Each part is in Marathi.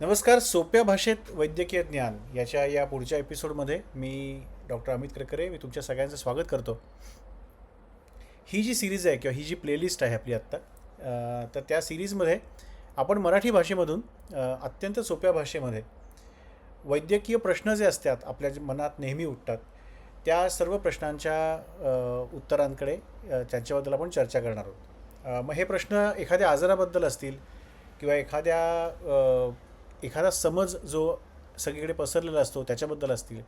नमस्कार सोप्या भाषेत वैद्यकीय ज्ञान. याच्या या पुढच्या एपिसोडमध्ये मी डॉक्टर अमित करकरे मी तुमच्या सगळ्यांचं स्वागत करतो. ही जी सिरीज आहे किंवा ही जी प्लेलिस्ट आहे आपली आत्ता तर त्या सिरीजमध्ये आपण मराठी भाषेमधून अत्यंत सोप्या भाषेमध्ये वैद्यकीय प्रश्न जे असतात आपल्या जे मनात नेहमी उठतात त्या सर्व प्रश्नांच्या उत्तरांकडे त्यांच्याबद्दल आपण चर्चा करणार आहोत. मग हे प्रश्न एखाद्या आजाराबद्दल असतील किंवा एखाद्या एखादा समज जो सगळीकडे पसरलेला असतो त्याच्याबद्दल असतील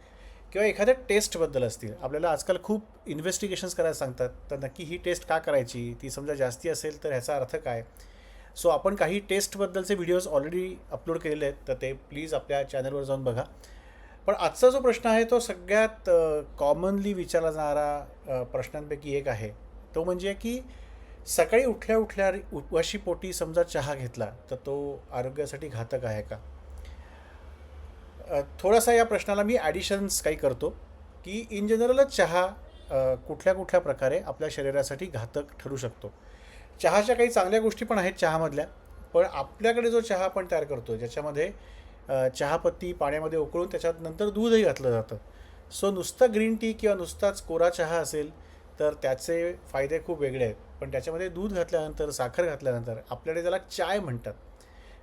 किंवा एखाद्या टेस्टबद्दल असतील. आपल्याला आजकाल खूप इन्व्हेस्टिगेशन्स करायला सांगतात तर नक्की ही टेस्ट का करायची? ती समजा जास्ती असेल तर ह्याचा अर्थ काय? सो आपण काही टेस्टबद्दलचे व्हिडिओज ऑलरेडी अपलोड केलेले आहेत तर ते प्लीज आपल्या चॅनलवर जाऊन बघा. पण आजचा जो प्रश्न आहे तो सगळ्यात कॉमनली विचारला जाणारा प्रश्नांपैकी एक आहे. तो म्हणजे की सकाळी उठल्या उठल्या उपवाशी पोटी समजा चहा घेतला तर तो आरोग्यासाठी घातक आहे का? थोडासा या प्रश्नाला मी ॲडिशन्स काही करतो की इन जनरलच चहा कुठल्या कुठल्या प्रकारे आपल्या शरीरासाठी घातक ठरू शकतो. चहाच्या काही चांगल्या गोष्टी पण आहेत चहामधल्या पण आपल्याकडे जो चहा आपण तयार करतो ज्याच्यामध्ये चहापत्ती पाण्यामध्ये उकळून त्याच्यात नंतर दूधही घातलं जातं. सो नुसतं ग्रीन टी किंवा नुसताच कोरा चहा असेल तर त्याचे फायदे खूप वेगळे आहेत. पण त्याच्यामध्ये दूध घातल्यानंतर साखर घातल्यानंतर आपल्याकडे त्याला चाय म्हणतात.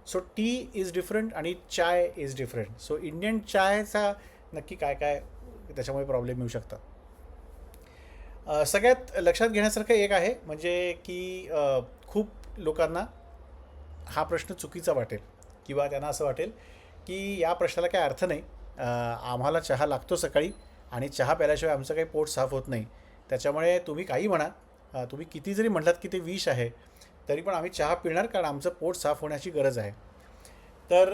सो टी इज डिफरंट आणि chai is different so Indian चायचा नक्की काय काय त्याच्यामुळे प्रॉब्लेम येऊ शकतात. सगळ्यात लक्षात घेण्यासारखं एक आहे म्हणजे की खूप लोकांना हा प्रश्न चुकीचा वाटेल किंवा त्यांना असं वाटेल की या प्रश्नाला काय अर्थ नाही. आम्हाला चहा लागतो सकाळी आणि चहा प्यायल्याशिवाय आमचं काही पोट साफ होत नाही. त्याच्यामुळे तुम्ही काही म्हणा. तुम्ही किती जरी म्हटलात की ते विष आहे तरी पण आम्ही चहा पिणार कारण आमचं पोट साफ होण्याची गरज आहे. तर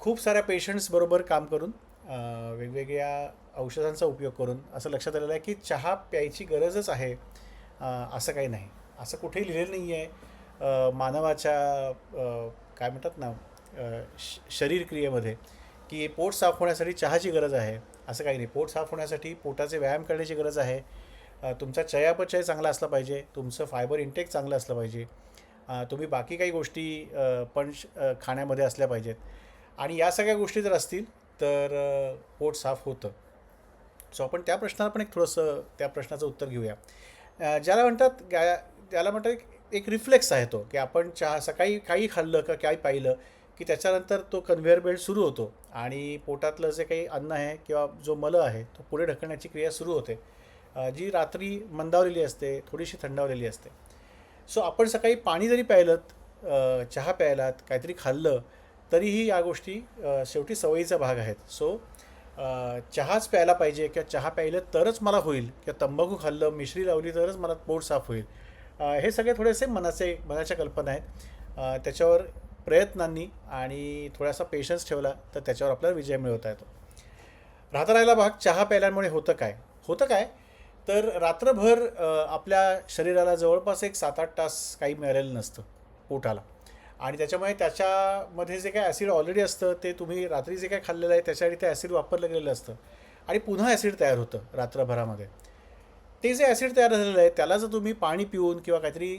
खूप साऱ्या पेशंट्सबरोबर काम करून वेगवेगळ्या औषधांचा उपयोग करून असं लक्षात आलेलं आहे की चहा प्यायची गरजच आहे असं काही नाही. असं कुठेही लिहिलेलं नाही आहे. मानवाच्या काय म्हणतात ना श शरीर क्रियेमध्ये की पोट साफ होण्यासाठी चहाची गरज आहे असं काही नाही. पोट साफ होण्यासाठी पोटाचे व्यायाम करण्याची गरज आहे तुमचा चयापचय चांगला असला पाहिजे तुमचं फायबर इंटेक चांगलं असलं पाहिजे तुम्ही बाकी काही गोष्टी पण खाण्यामध्ये असल्या पाहिजेत. आणि या सगळ्या गोष्टी जर असतील तर पोट साफ होतं. सो आपण त्या प्रश्नाला पण एक थोडंसं त्या प्रश्नाचं उत्तर घेऊया. ज्याला म्हणतात गा- त्याला म्हणतात एक- एक रिफ्लेक्स आहे तो की आपण चहा सकाळी काही खाल्लं का काही पाहिलं की त्याच्यानंतर तो कन्व्हेअर बेल्ट सुरू होतो. आणि पोटातलं जे काही अन्न आहे किंवा जो मल आहे तो पुढे ढकलण्याची क्रिया सुरू होते. जी रात्री मंदावलेली असते थोडीशी थंडावलेली असते. सो आपण सकाळी पाणी जरी प्यायलं चहा प्यायलात काहीतरी खाल्लं तरीही या गोष्टी शेवटी सवयीचा भाग आहेत. सो चहाच प्यायला पाहिजे किंवा चहा प्यायलं तरच मला होईल किंवा तंबाखू खाल्लं मिश्री लावली तरच मला पोट साफ होईल. हे सगळे थोडेसे मनाचे मनाच्या कल्पना आहेत. त्याच्यावर प्रयत्नांनी आणि थोडासा पेशन्स ठेवला तर त्याच्यावर आपल्याला विजय मिळवता येतो. राहता राहिला भाग चहा प्यायल्यामुळे होतं काय? होतं काय? तर रात्रभर आपल्या शरीराला जवळपास एक सात आठ तास काही मिळालेलं नसतं पोटाला. आणि त्याच्यामुळे त्याच्यामध्ये जे काय ॲसिड ऑलरेडी असतं ते तुम्ही रात्री जे काय खाल्लेलं आहे त्याच्यासाठी ते ॲसिड वापरलं गेलेलं असतं. आणि पुन्हा ॲसिड तयार होतं रात्रभरामध्ये. ते जे ॲसिड तयार झालेलं आहे त्याला जर तुम्ही पाणी पिऊन किंवा काहीतरी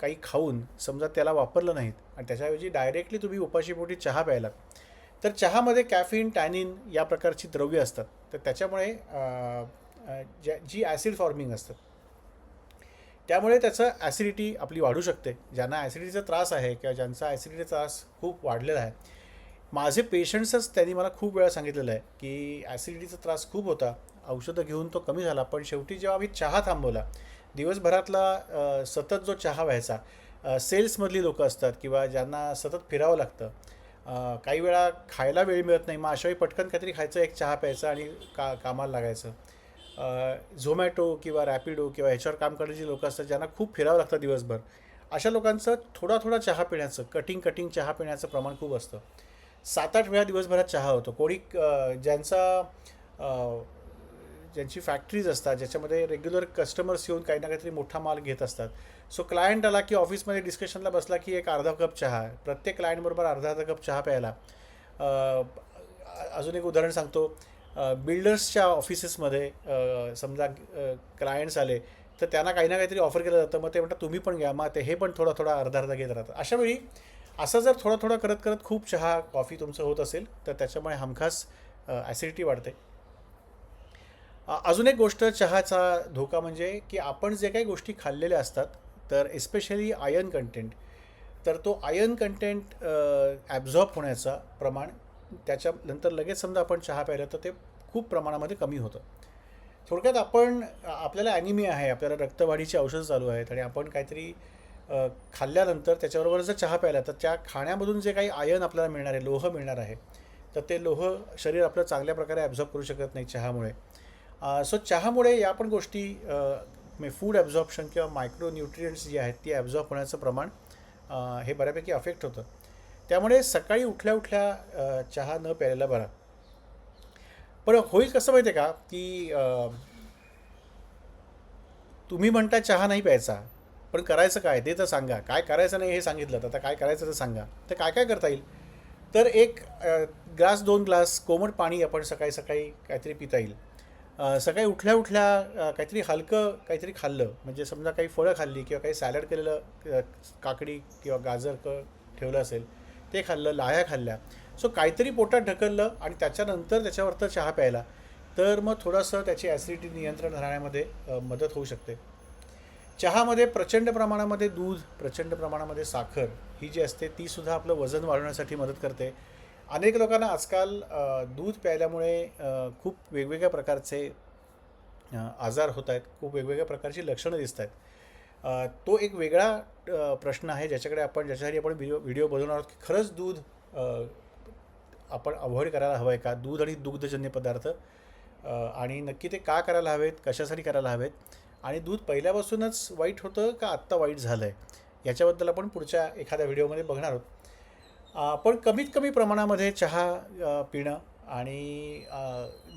काही खाऊन समजा त्याला वापरलं नाहीत आणि त्याच्याऐवजी डायरेक्टली तुम्ही उपाशीपोटी चहा प्यायला तर चहामध्ये कॅफिन टॅनिन या प्रकारची द्रव्य असतात. तर त्याच्यामुळे ज्या जी ॲसिड फॉर्मिंग असतात त्यामुळे त्याचं ॲसिडिटी आपली वाढू शकते. ज्यांना ॲसिडिटीचा त्रास आहे किंवा ज्यांचा ॲसिडिटीचा त्रास खूप वाढलेला आहे. माझे पेशंट्सच त्यांनी मला खूप वेळा सांगितलेलं आहे की ॲसिडिटीचा त्रास खूप होता. औषधं घेऊन तो कमी झाला. पण शेवटी जेव्हा आम्ही चहा थांबवला दिवसभरातला सतत जो चहा व्हायचा सेल्समधली लोकं असतात किंवा ज्यांना सतत फिरावं लागतं काही वेळा खायला वेळ मिळत नाही. मग अशावेळी पटकन काहीतरी खायचं एक चहा प्यायचं आणि का कामाला लागायचं. झोमॅटो किंवा रॅपिडो किंवा ह्याच्यावर काम करणारी लोकं असतात ज्यांना खूप फिरावं लागतं दिवसभर अशा लोकांचं थोडा थोडा चहा पिण्याचं कटिंग कटिंग चहा पिण्याचं प्रमाण खूप असतं. सात आठ वेळा दिवसभरात चहा होतो. कोणी ज्यांचा ज्यांची फॅक्टरीज असतात ज्याच्यामध्ये रेग्युलर कस्टमर्स येऊन काही ना काहीतरी मोठा माल घेत असतात. सो क्लायंट आला की ऑफिसमध्ये डिस्कशनला बसला की एक अर्धा कप चहा प्रत्येक क्लायंटबरोबर अर्धा अर्धा कप चहा प्यायला. अजून एक उदाहरण सांगतो. बिल्डर्सच्या ऑफिसेसमध्ये समजा क्लायंट्स आले तर त्यांना काही ना काहीतरी ऑफर केलं जातं. मग ते म्हणतात तुम्ही पण घ्या. मग ते हे पण थोडा थोडा अर्धा अर्धा घेत राहतात. अशा वेळी असं जर थोडा थोडा करत करत खूप चहा कॉफी तुमचं होत असेल तर त्याच्यामुळे हमखास ॲसिडिटी वाढते. अजून एक गोष्ट चहाचा धोका म्हणजे की आपण जे काही गोष्टी खाल्लेल्या असतात तर एस्पेशली आयर्न कंटेंट तर तो आयर्न कंटेंट ॲब्झॉर्ब होण्याचा प्रमाण त्याच्यानंतर लगेच समजा आपण चहा प्यायला तर ते खूप प्रमाणामध्ये कमी होतं. थोडक्यात आपण आपल्याला ॲनिमिया आहे आपल्याला रक्तवाढीची औषधं चालू आहेत आणि आपण काहीतरी खाल्ल्यानंतर त्याच्याबरोबर जर चहा प्यायला तर त्या खाण्यामधून जे काही आयन आपल्याला मिळणार आहे लोह मिळणार आहे तर ते लोह शरीर आपलं चांगल्या प्रकारे ॲब्झॉर्ब करू शकत नाही चहामुळे. सो चहामुळे या पण गोष्टी म्हणजे फूड ॲब्झॉर्प्शन किंवा मायक्रो न्यूट्रियंट्स जी आहेत ती ॲब्झॉर्ब होण्याचं प्रमाण हे बऱ्यापैकी अफेक्ट होतं. त्यामुळे सकाळी उठल्या उठल्या चहा न प्यायला बरा. पण होईल कसं माहिती आहे का की तुम्ही म्हणता चहा नाही प्यायचा पण करायचं काय? ते तर सांगा. काय करायचं नाही हे सांगितलं तर आता काय करायचं तर सांगा. तर काय काय करता येईल? तर एक ग्लास दोन ग्लास कोमट पाणी आपण सकाळी सकाळी काहीतरी पिता येईल. सकाळी उठल्या उठल्या काहीतरी हलकं काहीतरी खाल्लं. म्हणजे समजा काही फळं खाल्ली किंवा काही सॅलड केलेलं काकडी किंवा गाजर क ठेवलं असेल ते खाल्लं लाह्या खाल्ल्या. सो काहीतरी पोटात ढकललं आणि त्याच्यानंतर त्याच्यावरतं चहा प्यायला. तर मग थोडंसं त्याची ॲसिडिटी नियंत्रण राहण्यामध्ये मदत होऊ शकते. चहामध्ये प्रचंड प्रमाणामध्ये दूध प्रचंड प्रमाणामध्ये साखर ही जी असते तीसुद्धा आपलं वजन वाढवण्यासाठी मदत करते. अनेक लोकांना आजकाल दूध प्यायल्यामुळे खूप वेगवेगळ्या प्रकारचे आजार होत आहेत. खूप वेगवेगळ्या प्रकारची लक्षणं दिसत आहेत. तो एक वेगळा प्रश्न आहे ज्याच्याकडे आपण ज्याच्यासाठी आपण व्हिडिओ व्हिडिओ बनवणार आहोत की खरंच दूध आपण अवॉइड करायला हवं आहे का? दूध आणि दुग्धजन्य पदार्थ आणि नक्की ते का करायला हवेत? कशासाठी करायला हवेत? आणि दूध पहिल्यापासूनच वाईट होतं का आत्ता वाईट झालं आहे याच्याबद्दल आपण पुढच्या एखाद्या व्हिडिओमध्ये बघणार आहोत. आपण पण कमीत कमी प्रमाणामध्ये चहा पिणं आणि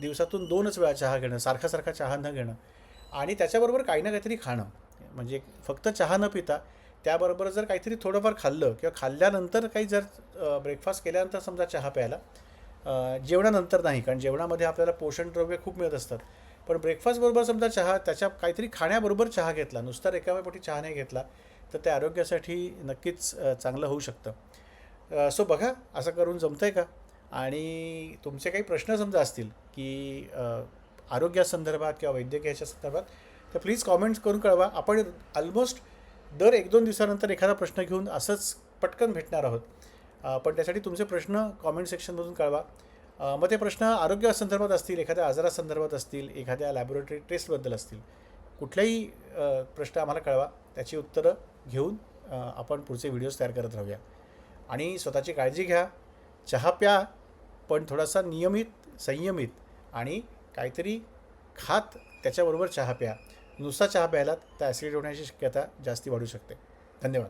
दिवसातून दोनच वेळा चहा घेणं सारखा सारखा चहा न घेणं आणि त्याच्याबरोबर काही ना काहीतरी खाणं. म्हणजे फक्त चहा न पिता त्याबरोबर जर काहीतरी थोडंफार खाल्लं किंवा खाल्ल्यानंतर काही जर ब्रेकफास्ट केल्यानंतर समजा चहा प्यायला जेवणानंतर नाही कारण जेवणामध्ये आपल्याला पोषणद्रव्य खूप मिळत असतात. पण ब्रेकफास्टबरोबर समजा चहा त्याच्या काहीतरी खाण्याबरोबर चहा घेतला नुसता रिकाम्या पोटी चहा नाही घेतला तर ते आरोग्यासाठी नक्कीच चांगलं होऊ शकतं. सो बघा असं करून जमतं आहे का? आणि तुमचे काही प्रश्न समजा असतील की आरोग्यासंदर्भात किंवा वैद्यकीयाच्या संदर्भात तर प्लीज कॉमेंट्स करून कळवा. आपण ऑलमोस्ट दर एक दोन दिवसानंतर एखादा प्रश्न घेऊन असंच पटकन भेटणार आहोत. पण त्यासाठी तुमचे प्रश्न कॉमेंट सेक्शनमधून कळवा. मग ते प्रश्न आरोग्यासंदर्भात असतील एखाद्या आजारासंदर्भात असतील एखाद्या लॅबोरेटरी टेस्टबद्दल असतील कुठलाही प्रश्न आम्हाला कळवा. त्याची उत्तरं घेऊन आपण पुढचे व्हिडिओज तयार करत राहूया. आणि स्वतःची काळजी घ्या. चहा प्या पण थोडासा नियमित संयमित आणि काहीतरी खात त्याच्याबरोबर चहा प्या. नुसता चहा प्यायला तर ॲसिड होण्याची शक्यता जास्ती वाढू शकते. धन्यवाद.